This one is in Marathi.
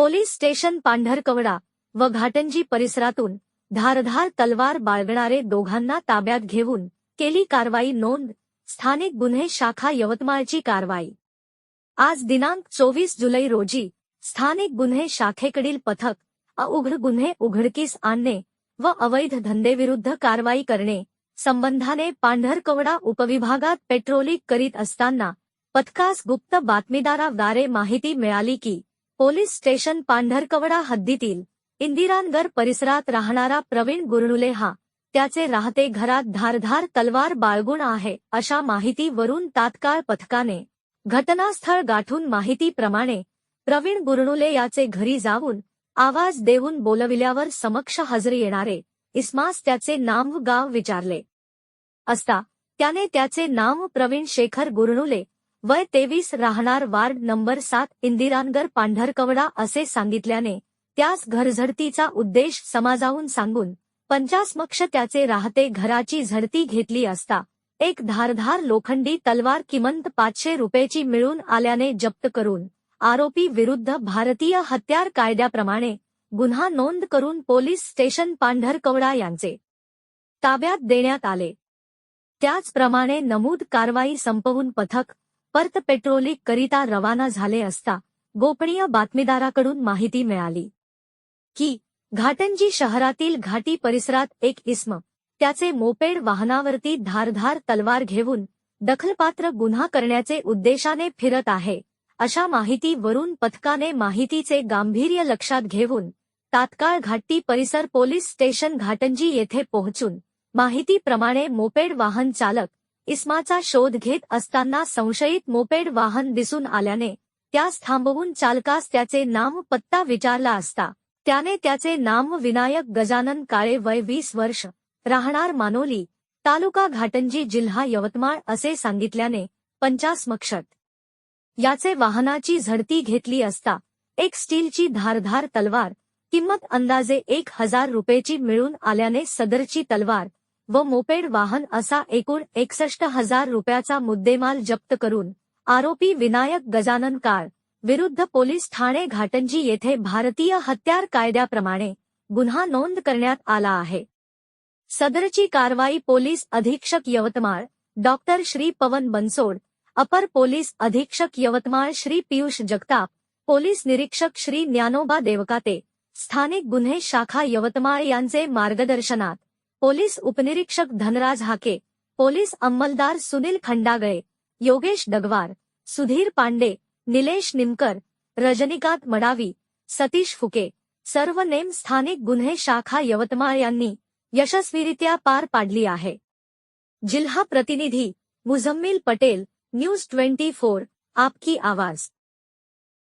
पोलीस स्टेशन पांढरकवडा व घाटंजी परिसरातून धारधार तलवार बाळगणारे दोघांना ताब्यात घेऊन केली कारवाई नोंद स्थानिक गुन्हे शाखा यवतमाळची कारवाई. आज दिनांक चोवीस जुलै रोजी स्थानिक गुन्हे शाखेकडील पथक अउघड गुन्हे उघडकीस आणणे व अवैध धंदेविरुद्ध कारवाई करणे संबंधाने पांढरकवडा उपविभागात पेट्रोलिंग करीत असताना पथकास गुप्त बातमीदाराद्वारे माहिती मिळाली की पोलीस स्टेशन पांढरकवडा हद्दीतील इंदिरानगर परिसरात राहणारा प्रवीण गुरनुले हा. त्याचे राहते घरात धारधार तलवार बाळगुण आहे अशा माहितीवरून तात्काळ पथकाने घटनास्थळ गाठून माहितीप्रमाणे प्रवीण गुरनुले याचे घरी जाऊन आवाज देऊन बोलविल्यावर समक्ष हजरी येणारे इस्मास त्याचे नाव गाव विचारले. असता त्याने त्याचे नाव प्रवीण शेखर गुरनुले वय तेवीस राहणार वार्ड नंबर सात इंदिरानगर पांढरकवडा असे सांगितल्याने त्यास घरझडतीचा उद्देश समाजावून सांगून पंचासमक्ष त्याचे राहते घराची झडती घेतली असता एक धारधार लोखंडी तलवार किमंत पाचशे रुपयेची मिळून आल्याने जप्त करून आरोपी विरुद्ध भारतीय हत्यार कायद्याप्रमाणे गुन्हा नोंद करून पोलीस स्टेशन पांढरकवडा यांचे ताब्यात देण्यात आले. त्याचप्रमाणे नमूद कारवाई संपवून पथक परत पेट्रोलिंग करिता रवाना झाले असता गोपनीय बातमीदाराकडून माहिती मिळाली. की घाटंजी शहरातील घाटी परिसरात एक इस्म त्याचे मोपेड वाहनावरती धारधार तलवार घेऊन दखलपात्र गुन्हा करण्याचे उद्देशाने फिरत आहे अशा माहितीवरून पथकाने माहितीचे गांभीर्य लक्षात घेऊन तात्काळ घाटी परिसर पोलीस स्टेशन घाटंजी येथे पोहोचून माहितीप्रमाणे मोपेड वाहन चालक इस्माचा शोध घेत असताना संशयित मोपेड वाहन दिसून आल्याने त्यास थांबवून चालकास त्याचे नाम पत्ता विचारला असता. त्याने त्याचे नाम विनायक गजानन काळे वय वीस वर्ष राहणार मानोली तालुका घाटंजी जिल्हा यवतमाळ असे सांगितल्याने पंचासमक्षत याचे वाहनाची झडती घेतली असता एक स्टीलची धारधार तलवार किंमत अंदाजे एक हजार रुपयेची मिळून आल्याने सदरची तलवार व मोपेड वाहन असा एकूण एकसष्ट हजार रुपयाचा मुद्देमाल जप्त करून आरोपी विनायक गजानन काळ विरुद्ध पोलीस ठाणे घाटंजी येथे भारतीय हत्यार कायद्याप्रमाणे गुन्हा नोंद करण्यात आला आहे. सदरची कारवाई पोलीस अधीक्षक यवतमाळ डॉक्टर श्री पवन बनसोड अपर पोलीस अधीक्षक यवतमाळ श्री पियुष जगताप पोलीस निरीक्षक श्री ज्ञानोबा देवकाते स्थानिक गुन्हे शाखा यवतमाळ यांचे मार्गदर्शनात पोलीस उपनिरीक्षक धनराज हाके पोलीस अंमलदार सुनील खंडागळे योगेश डगवार सुधीर पांडे निलेश निमकर रजनीकांत मडावी सतीश फुके सर्व नेम स्थानिक गुन्हे शाखा यवतमाळ यशस्वीरित्या पार पाडली आहे जिल्हा प्रतिनिधी Muzammil Patel news twenty four आपकी आवाज़